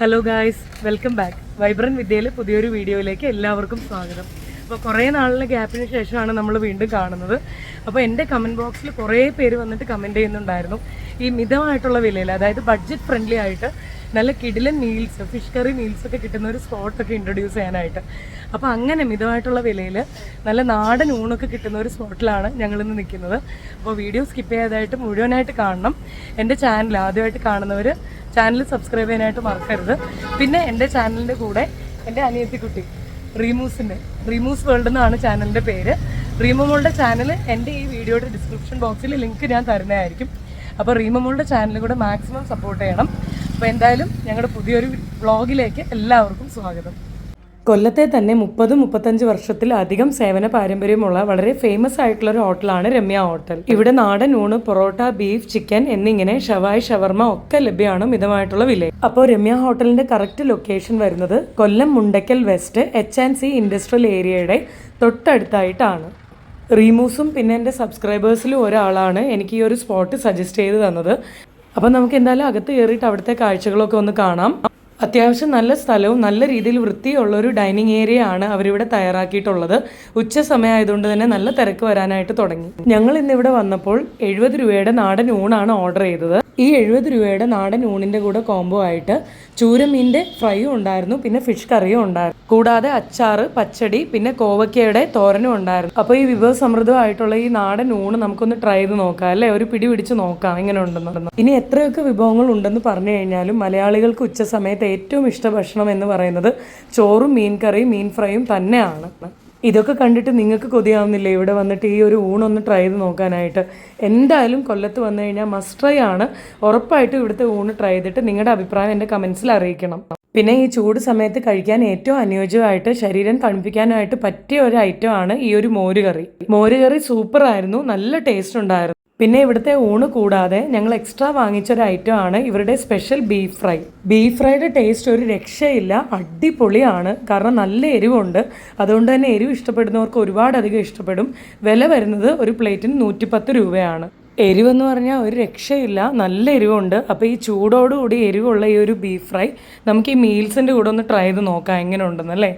Hello guys welcome back vibrant വിദ്യയിലെ പുതിയൊരു വീഡിയോയിലേക്ക് എല്ലാവർക്കും സ്വാഗതം. അപ്പോൾ കുറേ നാളിലെ ഗ്യാപ്പിന് ശേഷമാണ് നമ്മൾ വീണ്ടും കാണുന്നത്. അപ്പോൾ എന്റെ കമന്റ് ബോക്സിൽ കുറേ പേര് വന്നിട്ട് കമന്റ് ചെയ്യുന്നുണ്ടായിരുന്നു. ഈ മിതമായിട്ടുള്ള വിലയിൽ അതായത് ബഡ്ജറ്റ് ഫ്രണ്ട്ലി ആയിട്ട് നല്ല കിടിലൻ മീൽസ് ഫിഷ് കറി മീൽസ് ഒക്കെ കിട്ടുന്ന ഒരു സ്പോട്ടൊക്കെ ഇൻട്രൊഡ്യൂസ് ചെയ്യാനായിട്ട്. അപ്പോൾ അങ്ങനെ മിതമായിട്ടുള്ള വിലയിൽ നല്ല നാടൻ ഊണൊക്കെ കിട്ടുന്ന ഒരു സ്പോട്ടിലാണ് ഞങ്ങളിന്ന് നിൽക്കുന്നത്. അപ്പോൾ വീഡിയോ സ്കിപ്പ് ചെയ്യാതായിട്ട് മുഴുവനായിട്ട് കാണണം. എന്റെ ചാനൽ ആദ്യമായിട്ട് കാണുന്നവർ ചാനൽ സബ്സ്ക്രൈബ് ചെയ്യാനായിട്ട് മറക്കരുത്. പിന്നെ എന്റെ ചാനലിന്റെ കൂടെ എന്റെ അനിയത്തിക്കുട്ടി റീമൂസിന്റെ റീമൂസ് വേൾഡ് എന്നാണ് ചാനലിന്റെ പേര്. റീമോളുടെ ചാനൽ എന്റെ ഈ വീഡിയോയുടെ ഡിസ്ക്രിപ്ഷൻ ബോക്സിൽ ലിങ്ക് ഞാൻ തരുന്നതായിരിക്കും. അപ്പോൾ റീമമോളുടെ ചാനൽ കൂടെ മാക്സിമം സപ്പോർട്ട് ചെയ്യണം. അപ്പോൾ എന്തായാലും ഞങ്ങളുടെ പുതിയൊരു വ്ളോഗിലേക്ക് എല്ലാവർക്കും സ്വാഗതം. കൊല്ലത്തെ തന്നെ മുപ്പത് മുപ്പത്തഞ്ച് വർഷത്തിലധികം സേവന പാരമ്പര്യമുള്ള വളരെ ഫേമസ് ആയിട്ടുള്ള ഒരു ഹോട്ടലാണ് രമ്യ ഹോട്ടൽ. ഇവിടെ നാടൻ ഊണ് പൊറോട്ട ബീഫ് ചിക്കൻ എന്നിങ്ങനെ ഷവായ് ഷവർമ ഒക്കെ ലഭ്യമാണ് മിതമായിട്ടുള്ള വില അപ്പോൾ രമ്യ ഹോട്ടലിന്റെ കറക്റ്റ് ലൊക്കേഷൻ വരുന്നത് Kollam Mundakkal west H and C industrial ഏരിയയുടെ തൊട്ടടുത്തായിട്ടാണ്. റീമൂസും പിന്നെ എന്റെ സബ്സ്ക്രൈബേഴ്സിലും ഒരാളാണ് എനിക്ക് ഈ ഒരു സ്പോട്ട് സജസ്റ്റ് ചെയ്ത് തന്നത്. അപ്പം നമുക്ക് എന്തായാലും അകത്ത് കയറിയിട്ട് അവിടുത്തെ കാഴ്ചകളൊക്കെ ഒന്ന് കാണാം. അത്യാവശ്യം നല്ല സ്ഥലവും നല്ല രീതിയിൽ വൃത്തിയുള്ള ഒരു ഡൈനിങ് ഏരിയ ആണ് അവരിവിടെ തയ്യാറാക്കിയിട്ടുള്ളത്. ഉച്ച സമയമായതുകൊണ്ട് തന്നെ നല്ല തിരക്ക് വരാനായിട്ട് തുടങ്ങി. ഞങ്ങൾ ഇന്നിവിടെ വന്നപ്പോൾ എഴുപത് രൂപയുടെ നാടൻ ഊണാണ് ഓർഡർ ചെയ്തത്. ഈ എഴുപത് രൂപയുടെ നാടൻ ഊണിന്റെ കൂടെ കോംബോ ആയിട്ട് ചൂരമീന്റെ ഫ്രൈയും ഉണ്ടായിരുന്നു പിന്നെ ഫിഷ് കറിയും ഉണ്ടായിരുന്നു. കൂടാതെ അച്ചാറ് പച്ചടി പിന്നെ കോവക്കയുടെ തോരനും ഉണ്ടായിരുന്നു. അപ്പോൾ ഈ വിഭവ സമൃദ്ധമായിട്ടുള്ള ഈ നാടൻ ഊണ് നമുക്കൊന്ന് ട്രൈ ചെയ്ത് നോക്കാം അല്ലേ? ഒരു പിടി പിടിച്ച് നോക്കാം എങ്ങനെ ഉണ്ടെന്ന് ഇനി എത്രയൊക്കെ വിഭവങ്ങൾ ഉണ്ടെന്ന് പറഞ്ഞു കഴിഞ്ഞാലും മലയാളികൾക്ക് ഉച്ച സമയത്ത് ഏറ്റവും ഇഷ്ട ഭക്ഷണം എന്ന് പറയുന്നത് ചോറും മീൻ കറിയും മീൻ ഫ്രൈയും തന്നെയാണ്. ഇതൊക്കെ കണ്ടിട്ട് നിങ്ങൾക്ക് കൊതിയാവുന്നില്ലേ? ഇവിടെ വന്നിട്ട് ഈ ഒരു ഊണൊന്ന് ട്രൈ ചെയ്ത് നോക്കാനായിട്ട്. എന്തായാലും കൊല്ലത്ത് വന്നു കഴിഞ്ഞാൽ മസ്റ്റ് ട്രൈ ആണ്. ഉറപ്പായിട്ടും ഇവിടുത്തെ ഊണ് ട്രൈ ചെയ്തിട്ട് നിങ്ങളുടെ അഭിപ്രായം എന്റെ കമൻസിൽ അറിയിക്കണം. പിന്നെ ഈ ചൂട് സമയത്ത് കഴിക്കാൻ ഏറ്റവും അനുയോജ്യമായിട്ട് ശരീരം തണുപ്പിക്കാനായിട്ട് പറ്റിയ ഒരു ഐറ്റം ആണ് ഈ ഒരു മോരുകറി. മോരുകറി സൂപ്പറായിരുന്നു നല്ല ടേസ്റ്റ് ഉണ്ടായിരുന്നു. പിന്നെ ഇവിടുത്തെ ഊണ് കൂടാതെ ഞങ്ങൾ എക്സ്ട്രാ വാങ്ങിച്ച ഒരു ഐറ്റം ആണ് ഇവരുടെ സ്പെഷ്യൽ ബീഫ് ഫ്രൈ ബീഫ് ഫ്രൈയുടെ ടേസ്റ്റ് ഒരു രക്ഷയില്ല അടിപൊളിയാണ്. കാരണം നല്ല എരിവുണ്ട്. അതുകൊണ്ട് തന്നെ എരിവ് ഇഷ്ടപ്പെടുന്നവർക്ക് ഒരുപാടധികം ഇഷ്ടപ്പെടും. വില വരുന്നത് ഒരു പ്ലേറ്റിന് നൂറ്റിപ്പത്ത് രൂപയാണ്. എരിവെന്ന് പറഞ്ഞാൽ ഒരു രക്ഷയില്ല നല്ല എരിവുണ്ട്. അപ്പോൾ ഈ ചൂടോടുകൂടി എരിവുള്ള ഈ ഒരു ബീഫ് ഫ്രൈ നമുക്ക് ഈ മീൽസിന്റെ കൂടെ ഒന്ന് ട്രൈ ചെയ്ത് നോക്കാം എങ്ങനെ ഉണ്ടെന്നല്ലേ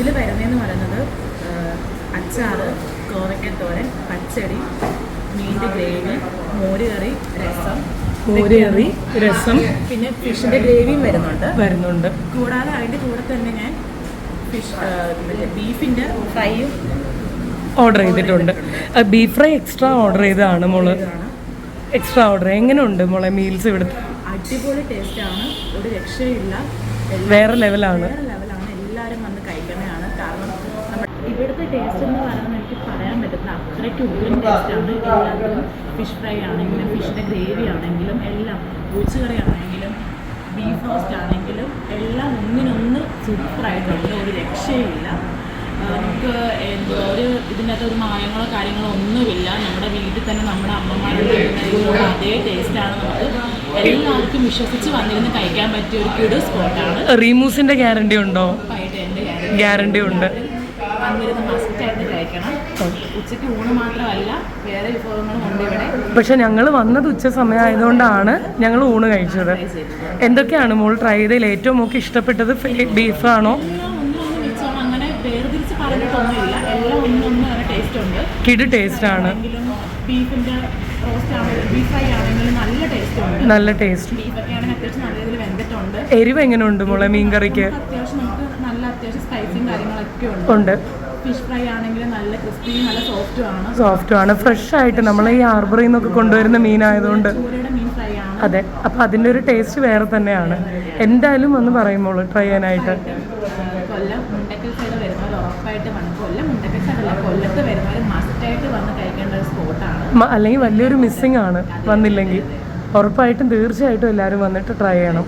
ഇതിൽ വരുന്നതെന്ന് പറയുന്നത് അച്ചാറ് അച്ചാറ് കോവയ്ക്കത്തോരൻ പച്ചടി മീന്റെ ഗ്രേവി മോരുകറി രസം മോരുകറി രസം. പിന്നെ ഫിഷിന്റെ ഗ്രേവിയും വരുന്നുണ്ട്. വരുന്നുണ്ട്. കൂടാതെ അതിന്റെ കൂടെ തന്നെ ഞാൻ ഫിഷ് മറ്റേ ബീഫിന്റെ ഫ്രൈയും ഓർഡർ ചെയ്തിട്ടുണ്ട്. ബീഫ് ഫ്രൈ എക്സ്ട്രാ ഓർഡർ ചെയ്തതാണ് മോൾ. എക്സ്ട്രാ ഓർഡർ എങ്ങനെയുണ്ട് മോളെ മീൽസ് ഇവിടുത്തെ? അടിപൊളി ടേസ്റ്റ് ആണ് ഒരു രക്ഷയില്ല വേറെ ലെവലാണ് ടേസ്റ്റ് എന്ന് പറയുന്നത് എനിക്ക് പറയാൻ പറ്റുന്ന അത്രയ്ക്ക് ഉഗ്രൻ ടേസ്റ്റാണ് എല്ലാത്തിലും ഫിഷ് ഫ്രൈ ആണെങ്കിലും ഫിഷിന്റെ ഗ്രേവി ആണെങ്കിലും എല്ലാം ഒഴിച്ചുകറി ആണെങ്കിലും ബീഫ് റോസ്റ്റ് ആണെങ്കിലും എല്ലാം ഒന്നിനൊന്ന് സൂപ്പറായിട്ടുണ്ട് ഒരു രക്ഷയില്ല നമുക്ക് എന്തോ ഒരു ഇതിനകത്ത് ഒരു മായങ്ങളോ കാര്യങ്ങളോ ഒന്നുമില്ല. നമ്മുടെ വീട്ടിൽ തന്നെ നമ്മുടെ അമ്മമാരുടെ അതേ ടേസ്റ്റാണ് നമുക്ക്. എല്ലാവർക്കും വിശ്വസിച്ച് വന്നിരുന്ന് കഴിക്കാൻ പറ്റിയ ഒരു കിടു സ്പോട്ടാണ് റീമൂസിന്റെ ഗ്യാരണ്ടി ഉണ്ടോ? ഗ്യാരണ്ടി. ഉണ്ട്. വന്നിരുന്ന് മസ്റ്റായിട്ട് കഴിക്കണം. ഉച്ചയ്ക്ക് ഊണ് മാത്രമല്ല വേറെ വിഭവങ്ങളും ഉണ്ട് ഇവിടെ. പക്ഷെ ഞങ്ങൾ വന്നത് ഉച്ച സമയമായതുകൊണ്ടാണ് ഞങ്ങൾ ഊണ് കഴിച്ചത്. എന്തൊക്കെയാണ് മോൾ ട്രൈ ചെയ്തതിൽ ഏറ്റവും മോൾക്ക് ഇഷ്ടപ്പെട്ടത്? ബീഫാണോ അങ്ങനെ വേർതിരിച്ച് പറഞ്ഞിട്ടൊന്നുമില്ല. എല്ലാം ഒന്നൊന്നും ടേസ്റ്റ് ഉണ്ട്. കിട് ടേസ്റ്റ് ആണ്. റോസ്റ്റ് ആണെങ്കിലും ബീഫ് ഫ്രൈ ആണെങ്കിലും നല്ല ടേസ്റ്റ് ഉണ്ട്. നല്ല ടേസ്റ്റ് ബീഫൊക്കെ ആണെങ്കിൽ അത്യാവശ്യം നല്ല രീതിയിൽ വെന്തിട്ടുണ്ട്. എരിവ് എങ്ങനെയുണ്ട് മോളെ മീൻകറിക്ക്? അത്യാവശ്യം നമുക്ക് നല്ല അത്യാവശ്യം സ്പൈസും കാര്യങ്ങളൊക്കെ ഉണ്ട്. ഫിഷ് ഫ്രൈ ആണെങ്കിൽ നല്ല ക്രിസ്പിയും നല്ല സോഫ്റ്റും ആണ്. സോഫ്റ്റും ആണ്. ഫ്രഷ് ആയിട്ട് നമ്മൾ ഈ ആർബറിൽ നിന്നൊക്കെ കൊണ്ടുവരുന്ന മീനായതുകൊണ്ട്. അതെ. അപ്പൊ അതിന്റെ ഒരു ടേസ്റ്റ് വേറെ തന്നെയാണ്. എന്തായാലും ഒന്ന് പറയുമ്പോൾ ട്രൈ ചെയ്യാനായിട്ട്? കൊല്ലം മുണ്ടക്കൽ സൈഡ് വരുന്നവർ ഉറപ്പായിട്ട് വന്ന് കൊല്ലം മുണ്ടക്കൽ സൈഡല്ല കൊല്ലത്ത് വരുന്നവർ മസ്റ്റായിട്ട് വന്ന് കഴിക്കേണ്ട ഒരു സ്പോട്ടാണ് അല്ലെങ്കിൽ വലിയൊരു മിസ്സിംഗ് ആണ് വന്നില്ലെങ്കിൽ. ഉറപ്പായിട്ടും തീർച്ചയായിട്ടും എല്ലാവരും വന്നിട്ട് ട്രൈ ചെയ്യണം.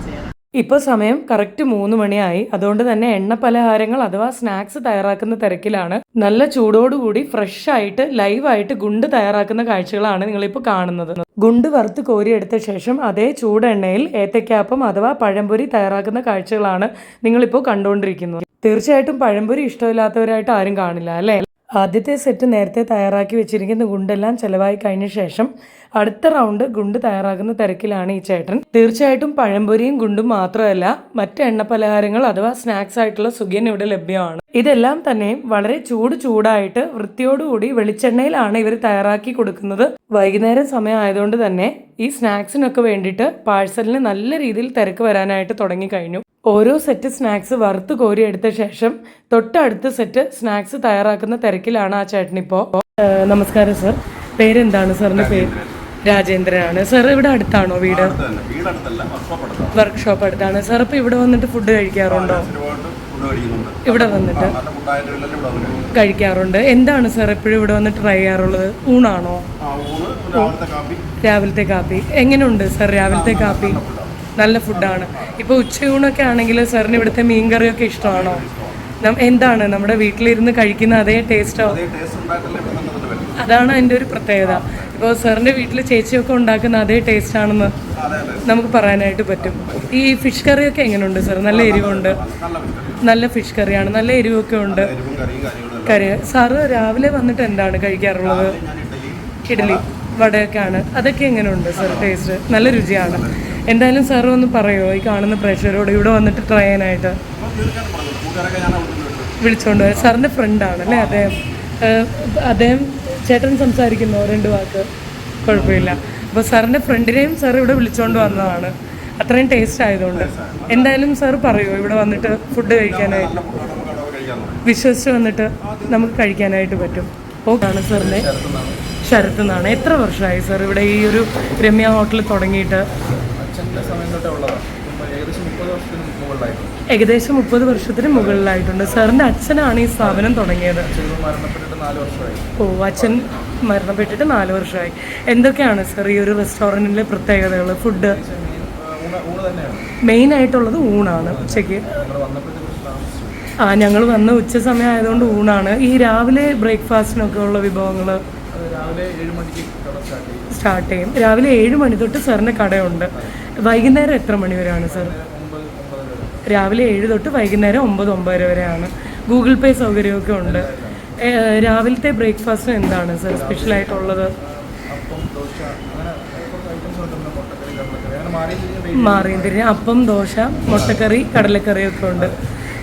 ഇപ്പോൾ സമയം കറക്റ്റ് മൂന്ന് മണിയായി. അതുകൊണ്ട് തന്നെ എണ്ണ പലഹാരങ്ങൾ അഥവാ സ്നാക്സ് തയ്യാറാക്കുന്ന തിരക്കിലാണ്. നല്ല ചൂടോടുകൂടി ഫ്രഷ് ആയിട്ട് ലൈവായിട്ട് ഗുണ്ട് തയ്യാറാക്കുന്ന കാഴ്ചകളാണ് നിങ്ങളിപ്പോൾ കാണുന്നത്. ഗുണ്ട് വറുത്ത് കോരിയെടുത്ത ശേഷം അതേ ചൂടെണ്ണയിൽ ഏത്തക്കാപ്പം അഥവാ പഴംപൊരി തയ്യാറാക്കുന്ന കാഴ്ചകളാണ് നിങ്ങളിപ്പോൾ കണ്ടുകൊണ്ടിരിക്കുന്നത് തീർച്ചയായിട്ടും പഴംപൊരി ഇഷ്ടമില്ലാത്തവരായിട്ട് ആരും കാണില്ല അല്ലേ? ആദ്യത്തെ സെറ്റ് നേരത്തെ തയ്യാറാക്കി വെച്ചിരിക്കുന്ന ഗുണ്ടെല്ലാം ചെലവായി കഴിഞ്ഞ ശേഷം അടുത്ത റൗണ്ട് ഗുണ്ട് തയ്യാറാക്കുന്ന തിരക്കിലാണ് ഈ ചേട്ടൻ. തീർച്ചയായിട്ടും പഴംപൊരിയും ഗുണ്ടും മാത്രമല്ല മറ്റ് എണ്ണ പലഹാരങ്ങൾ അഥവാ സ്നാക്സ് ആയിട്ടുള്ള സുഖിയൻ ഇവിടെ ലഭ്യമാണ്. ഇതെല്ലാം തന്നെ വളരെ ചൂട് ചൂടായിട്ട് വൃത്തിയോടുകൂടി വെളിച്ചെണ്ണയിലാണ് ഇവർ തയ്യാറാക്കി കൊടുക്കുന്നത്. വൈകുന്നേരം സമയം ആയതുകൊണ്ട് തന്നെ ഈ സ്നാക്സിനൊക്കെ വേണ്ടിയിട്ട് പാഴ്സലിന് നല്ല രീതിയിൽ തിരക്ക് വരാനായിട്ട് തുടങ്ങി കഴിഞ്ഞു. ഓരോ സെറ്റ് സ്നാക്സ് വറുത്ത് കോരി എടുത്ത ശേഷം തൊട്ടടുത്ത സെറ്റ് സ്നാക്സ് തയ്യാറാക്കുന്ന തിരക്കിലാണ് ആ ചേട്ടനിപ്പോൾ നമസ്കാരം സർ. പേരെന്താണ്? സാറിന്റെ പേര് രാജേന്ദ്രനാണ്. സർ ഇവിടെ അടുത്താണോ വീട്? വർക്ക്ഷോപ്പ് അടുത്താണ്. സർ അടുത്താണ് സാർ ഇപ്പൊ ഇവിടെ വന്നിട്ട് ഫുഡ് കഴിക്കാറുണ്ടോ? ഇവിടെ വന്നിട്ട് കഴിക്കാറുണ്ട്. എന്താണ് സർ എപ്പോഴും ഇവിടെ വന്ന് ട്രൈ ചെയ്യാറുള്ളത്? ഊണാണോ? രാവിലത്തെ കാപ്പി. എങ്ങനെയുണ്ട് സർ രാവിലത്തെ കാപ്പി? നല്ല ഫുഡാണ് ഇപ്പോൾ ഉച്ചയൂണൊക്കെ ആണെങ്കിൽ സാറിന് ഇവിടുത്തെ മീൻകറിയൊക്കെ ഇഷ്ടമാണോ? എന്താണ്? നമ്മുടെ വീട്ടിലിരുന്ന് കഴിക്കുന്ന അതേ ടേസ്റ്റോ അതാണ് എന്റെ ഒരു പ്രത്യേകത. ഇപ്പോൾ സാറിന്റെ വീട്ടിൽ ചേച്ചിയൊക്കെ ഉണ്ടാക്കുന്ന അതേ ടേസ്റ്റ് ആണെന്ന് നമുക്ക് പറയാനായിട്ട് പറ്റും. ഈ ഫിഷ് കറിയൊക്കെ എങ്ങനെയുണ്ട് സാർ? നല്ല എരിവുണ്ട്. നല്ല ഫിഷ് കറിയാണ്. നല്ല എരിവൊക്കെ ഉണ്ട്. കറി സാറ് രാവിലെ വന്നിട്ട് എന്താണ് കഴിക്കാറുള്ളത്? ഇഡ്ഡലി. വടയൊക്കെയാണ്. അതൊക്കെ എങ്ങനെയുണ്ട് സാർ? ടേസ്റ്റ് നല്ല രുചിയാണ്. എന്തായാലും സാർ ഒന്ന് പറയുമോ ഈ കാണുന്ന പ്രേക്ഷകരോട് ഇവിടെ വന്നിട്ട് ട്രൈ ചെയ്യാനായിട്ട്? വിളിച്ചോണ്ട് വരാം. സാറിന്റെ ഫ്രണ്ടാണ് അല്ലേ? അദ്ദേഹം. അദ്ദേഹം ചേട്ടൻ സംസാരിക്കുന്നു രണ്ട് വാക്ക്. കുഴപ്പമില്ല. അപ്പോൾ സാറിന്റെ ഫ്രണ്ടിനെയും സാർ ഇവിടെ വിളിച്ചുകൊണ്ട് വന്നതാണ്. അത്രയും ടേസ്റ്റ് ആയതുകൊണ്ട്. എന്തായാലും സാർ പറയുമോ ഇവിടെ വന്നിട്ട് ഫുഡ് കഴിക്കാനായിട്ട്? വിശ്വസിച്ച് വന്നിട്ട് നമുക്ക് കഴിക്കാനായിട്ട് പറ്റും. ഓക്കെ ആണ് സാറിന്റെ ശരത്ത് എന്നാണ് എത്ര വർഷമായി സാർ ഇവിടെ ഈ ഒരു രമ്യ ഹോട്ടൽ തുടങ്ങിയിട്ട്? ഏകദേശം മുപ്പത് വർഷത്തിന് മുകളിലായിട്ടുണ്ട്. സാറിന്റെ അച്ഛനാണ് ഈ സ്ഥാപനം തുടങ്ങിയത്. ഓ അച്ഛൻ മരണപ്പെട്ടിട്ട് നാല് വർഷമായി. എന്തൊക്കെയാണ് സർ ഈ ഒരു റെസ്റ്റോറന്റിലെ പ്രത്യേകതകൾ? ഫുഡ്? മെയിൻ ആയിട്ടുള്ളത് ഊണാണ്. ഉച്ചയ്ക്ക്? വന്നപ്പോഴത്തെ ആ ഞങ്ങൾ വന്ന ഉച്ച സമയം ആയതുകൊണ്ട് ഊണാണ്. ഈ രാവിലെ ബ്രേക്ക്ഫാസ്റ്റിനൊക്കെ ഉള്ള വിഭവങ്ങൾ രാവിലെ ഏഴ് മണിക്ക് സ്റ്റാർട്ട് ചെയ്യും. സ്റ്റാർട്ട് ചെയ്യും. രാവിലെ ഏഴ് മണി തൊട്ട് സാറിന്റെ കടയുണ്ട്. വൈകുന്നേരം എത്ര മണി വരെയാണ് സാർ? രാവിലെ ഏഴ് തൊട്ട് വൈകുന്നേരം ഒമ്പത് ഒമ്പതര വരെയാണ്. ഗൂഗിൾ പേ സൗകര്യമൊക്കെ ഉണ്ട്. രാവിലത്തെ ബ്രേക്ക്ഫാസ്റ്റ് എന്താണ് സാർ സ്പെഷ്യലായിട്ടുള്ളത്? മാറിയും തിരിഞ്ഞ് അപ്പം ദോശ മുട്ടക്കറി കടലക്കറിയൊക്കെ ഉണ്ട്.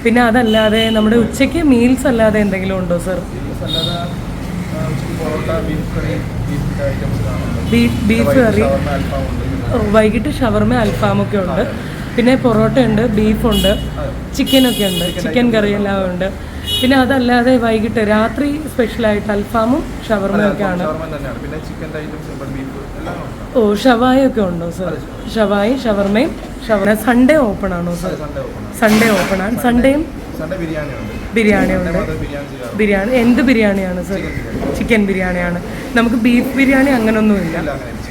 പിന്നെ അതല്ലാതെ നമ്മുടെ ഉച്ചയ്ക്ക് മീൽസ് അല്ലാതെ എന്തെങ്കിലും ഉണ്ടോ സർ? ബീഫ് കറി വൈകിട്ട് ഷവർമ അൽഫാമൊക്കെ ഉണ്ട്. പിന്നെ പൊറോട്ട ഉണ്ട് ബീഫുണ്ട് ചിക്കനൊക്കെ ഉണ്ട്. ചിക്കൻ കറി എല്ലാം ഉണ്ട്. പിന്നെ അതല്ലാതെ വൈകിട്ട് രാത്രി സ്പെഷ്യലായിട്ട് അൽഫാമും ഷവർമയൊക്കെ ആണ് ഓ ഷവായ ഒക്കെ ഉണ്ട് സർ ഷവായും ഷവർമയും ഷവർമ സൺഡേ ഓപ്പൺ ആണോ സർ സൺഡേ ഓപ്പൺ ആണ്. സൺഡേയും സൺഡേ ബിരിയാണി ഉണ്ട്. ബിരിയാണി എന്ത് ബിരിയാണിയാണ് സർ ചിക്കൻ ബിരിയാണിയാണ്. നമുക്ക് ബീഫ് ബിരിയാണി അങ്ങനൊന്നുമില്ല.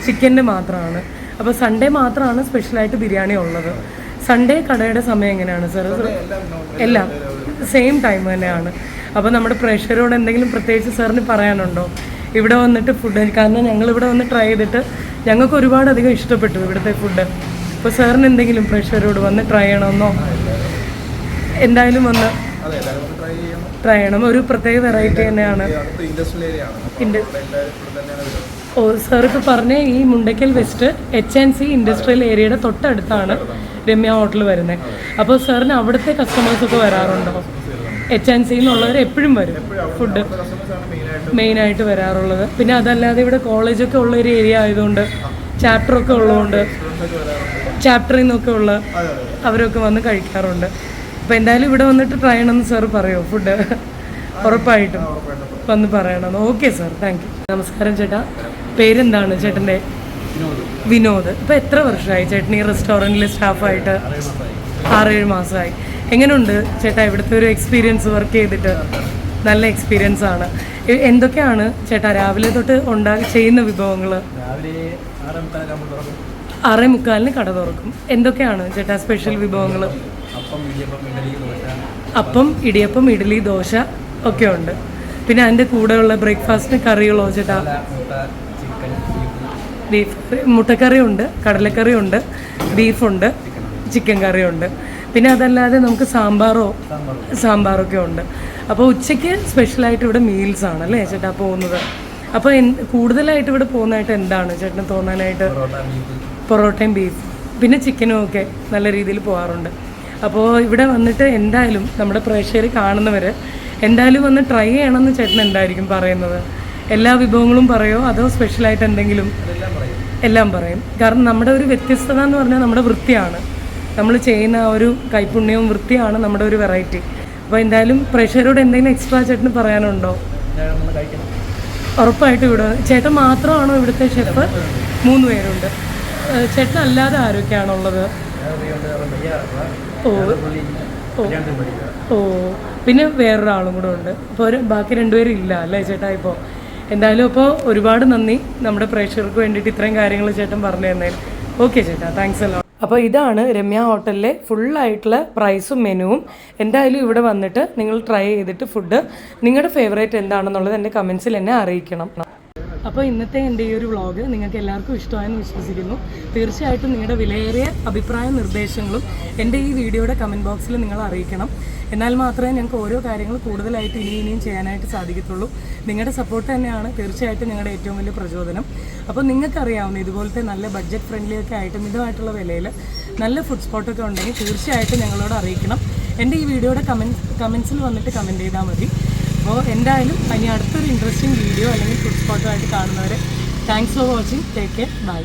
ചിക്കന്റെ മാത്രമാണ്. അപ്പോൾ സൺഡേ മാത്രമാണ് സ്പെഷ്യലായിട്ട് ബിരിയാണി ഉള്ളത്. സൺഡേ കടയുടെ സമയം എങ്ങനെയാണ് സർ എല്ലാം സെയിം ടൈം തന്നെയാണ്. അപ്പോൾ നമ്മുടെ പ്രഷറോട് എന്തെങ്കിലും പ്രത്യേകിച്ച് സാറിന് പറയാനുണ്ടോ? ഇവിടെ വന്നിട്ട് ഫുഡ് കാരണം ഞങ്ങൾ ഇവിടെ വന്ന് ട്രൈ ചെയ്തിട്ട് ഞങ്ങൾക്ക് ഒരുപാട് അധികം ഇഷ്ടപ്പെട്ടു ഇവിടുത്തെ ഫുഡ് അപ്പോൾ സാറിന് എന്തെങ്കിലും പ്രഷറോട് വന്ന് ട്രൈ ചെയ്യണമെന്നോ? എന്തായാലും വന്ന് ട്രൈ ചെയ്യണം. ഒരു പ്രത്യേക വെറൈറ്റി തന്നെയാണ്. ഇൻഡസ്ട്രിയൽ ഓ സാർ ഇപ്പോൾ പറഞ്ഞ ഈ Mundakkal west H and C industrial ഏരിയയുടെ തൊട്ടടുത്താണ് രമ്യ ഹോട്ടൽ വരുന്നത് അപ്പോൾ സാറിന് അവിടുത്തെ കസ്റ്റമേഴ്സൊക്കെ വരാറുണ്ടോ? എച്ച് ആൻഡ് സിന്നുള്ളവർ എപ്പോഴും വരും ഫുഡ് കസ്റ്റമേഴ്സ് മെയിനായിട്ട് വരാറുള്ളത്. പിന്നെ അതല്ലാതെ ഇവിടെ കോളേജൊക്കെ ഉള്ള ഒരു ഏരിയ ആയതുകൊണ്ട് ചാപ്റ്ററൊക്കെ ഉള്ളതുകൊണ്ട് ചാപ്റ്ററിൽ നിന്നൊക്കെ ഉള്ള അവരൊക്കെ വന്ന് കഴിക്കാറുണ്ട്. അപ്പോൾ എന്തായാലും ഇവിടെ വന്നിട്ട് ട്രൈ ചെയ്യണമെന്ന് സാർ പറയുമോ ഫുഡ് ഉറപ്പായിട്ടും വന്ന് പറയണം. ഓക്കെ സാർ താങ്ക് യു നമസ്കാരം ചേട്ടാ. പേരെന്താണ് ചേട്ടന്റെ? വിനോദ്. ഇപ്പം എത്ര വർഷമായി ചേട്ടൻ ഈ റെസ്റ്റോറന്റിലെ സ്റ്റാഫായിട്ട് ആറേഴ് മാസമായി. എങ്ങനെയുണ്ട് ചേട്ടാ ഇവിടുത്തെ ഒരു എക്സ്പീരിയൻസ് വർക്ക് ചെയ്തിട്ട്? നല്ല എക്സ്പീരിയൻസ് ആണ്. എന്തൊക്കെയാണ് ചേട്ടാ രാവിലെ തൊട്ട് ഉണ്ടാ ചെയ്യുന്ന വിഭവങ്ങൾ ആറ് മുക്കാലിന് കട തുറക്കും. എന്തൊക്കെയാണ് ചേട്ടാ സ്പെഷ്യൽ വിഭവങ്ങൾ അപ്പം ഇടിയപ്പം ഇഡലി ദോശ. അപ്പം ഇടിയപ്പം ഇഡ്ഡലി ദോശ ഒക്കെ ഉണ്ട്. പിന്നെ അതിന്റെ കൂടെയുള്ള ബ്രേക്ക്ഫാസ്റ്റിന് കറികളോ ചേട്ടാ? ബീഫ് മുട്ടക്കറി ഉണ്ട് കടലക്കറി ഉണ്ട് ബീഫുണ്ട് ചിക്കൻ കറി ഉണ്ട് പിന്നെ അതല്ലാതെ നമുക്ക് സാമ്പാറോ സാമ്പാറൊക്കെ ഉണ്ട്. അപ്പോൾ ഉച്ചയ്ക്ക് സ്പെഷ്യലായിട്ട് ഇവിടെ മീൽസ് ആണ് അല്ലേ ചേട്ടാ പോകുന്നത്? അപ്പോൾ എൻ- കൂടുതലായിട്ട് ഇവിടെ പോകുന്നതായിട്ട് എന്താണ് ചേട്ടന് തോന്നാനായിട്ട്? പൊറോട്ടയും ബീഫ്. പിന്നെ ചിക്കനും ഒക്കെ നല്ല രീതിയിൽ പോകാറുണ്ട് അപ്പോൾ ഇവിടെ വന്നിട്ട് എന്തായാലും നമ്മുടെ പ്രേക്ഷകർ കാണുന്നവർ എന്തായാലും വന്ന് ട്രൈ ചെയ്യണമെന്ന് ചേട്ടൻ എന്തായിരിക്കും പറയുന്നത്? എല്ലാ വിഭവങ്ങളും പറയോ? അതോ സ്പെഷ്യലായിട്ട് എന്തെങ്കിലും? എല്ലാം പറയും. കാരണം നമ്മുടെ ഒരു വ്യത്യസ്തത എന്ന് പറഞ്ഞാൽ നമ്മുടെ വൃത്തിയാണ്. നമ്മൾ ചെയ്യുന്ന ആ ഒരു കൈപുണ്യവും വൃത്തിയാണ് നമ്മുടെ ഒരു വെറൈറ്റി അപ്പോൾ എന്തായാലും പ്രഷറോട് എന്തെങ്കിലും എക്സ്ട്രാ ചേട്ടന് പറയാനുണ്ടോ? ഉറപ്പായിട്ടും ഇവിടെ ചേട്ടൻ മാത്രമാണോ ഇവിടുത്തെ ഷെഫ് മൂന്ന് പേരുണ്ട്. ചേട്ടൻ അല്ലാതെ ആരൊക്കെയാണുള്ളത്? ഓ. ഓ. പിന്നെ വേറൊരാളും കൂടെ ഉണ്ട്. അപ്പോൾ ഒരു ബാക്കി രണ്ടുപേരും ഇല്ല അല്ലേ ചേട്ടാ ഇപ്പോൾ എന്തായാലും അപ്പോൾ ഒരുപാട് നന്ദി നമ്മുടെ പ്രേക്ഷകർക്ക് വേണ്ടിയിട്ട് ഇത്രയും കാര്യങ്ങൾ ചേട്ടൻ പറഞ്ഞു തന്നേ ഓക്കെ ചേട്ടാ താങ്ക്സ് എല്ലാം അപ്പോൾ ഇതാണ് രമ്യ ഹോട്ടലിലെ ഫുള്ളായിട്ടുള്ള പ്രൈസും മെനുവും എന്തായാലും ഇവിടെ വന്നിട്ട് നിങ്ങൾ ട്രൈ ചെയ്തിട്ട് ഫുഡ് നിങ്ങളുടെ ഫേവറേറ്റ് എന്താണെന്നുള്ളത് എന്റെ കമൻസിൽ എന്നെ അറിയിക്കണം. അപ്പോൾ ഇന്നത്തെ എന്റെ ഈ ഒരു വ്ളോഗ് നിങ്ങൾക്ക് എല്ലാവർക്കും ഇഷ്ടമായെന്ന് വിശ്വസിക്കുന്നു. തീർച്ചയായിട്ടും നിങ്ങളുടെ വിലയേറിയ അഭിപ്രായ നിർദ്ദേശങ്ങളും എന്റെ ഈ വീഡിയോയുടെ കമന്റ് ബോക്സിൽ നിങ്ങൾ അറിയിക്കണം. എന്നാൽ മാത്രമേ ഞങ്ങൾക്ക് ഓരോ കാര്യങ്ങൾ കൂടുതലായിട്ട് ഇനി ഇനിയും ചെയ്യാനായിട്ട് സാധിക്കത്തുള്ളൂ. നിങ്ങളുടെ സപ്പോർട്ട് തന്നെയാണ് തീർച്ചയായിട്ടും ഞങ്ങളുടെ ഏറ്റവും വലിയ പ്രചോദനം. അപ്പോൾ നിങ്ങൾക്കറിയാവുന്ന ഇതുപോലത്തെ നല്ല ബഡ്ജറ്റ് ഫ്രണ്ട്ലി ഒക്കെ ആയിട്ട് മിതമായിട്ടുള്ള വിലയിൽ നല്ല ഫുഡ് സ്പോട്ടൊക്കെ ഉണ്ടെങ്കിൽ തീർച്ചയായിട്ടും ഞങ്ങളോട് അറിയിക്കണം. എന്റെ ഈ വീഡിയോയുടെ കമന്റ് കമൻസിൽ വന്നിട്ട് കമന്റ് ചെയ്താൽ മതി. അപ്പോൾ എന്തായാലും ഇനി അടുത്തൊരു ഇൻട്രസ്റ്റിംഗ് വീഡിയോ അല്ലെങ്കിൽ ഫുഡ് സ്പോട്ടുമായിട്ട് കാണുന്നവരെ thanks for watching take care bye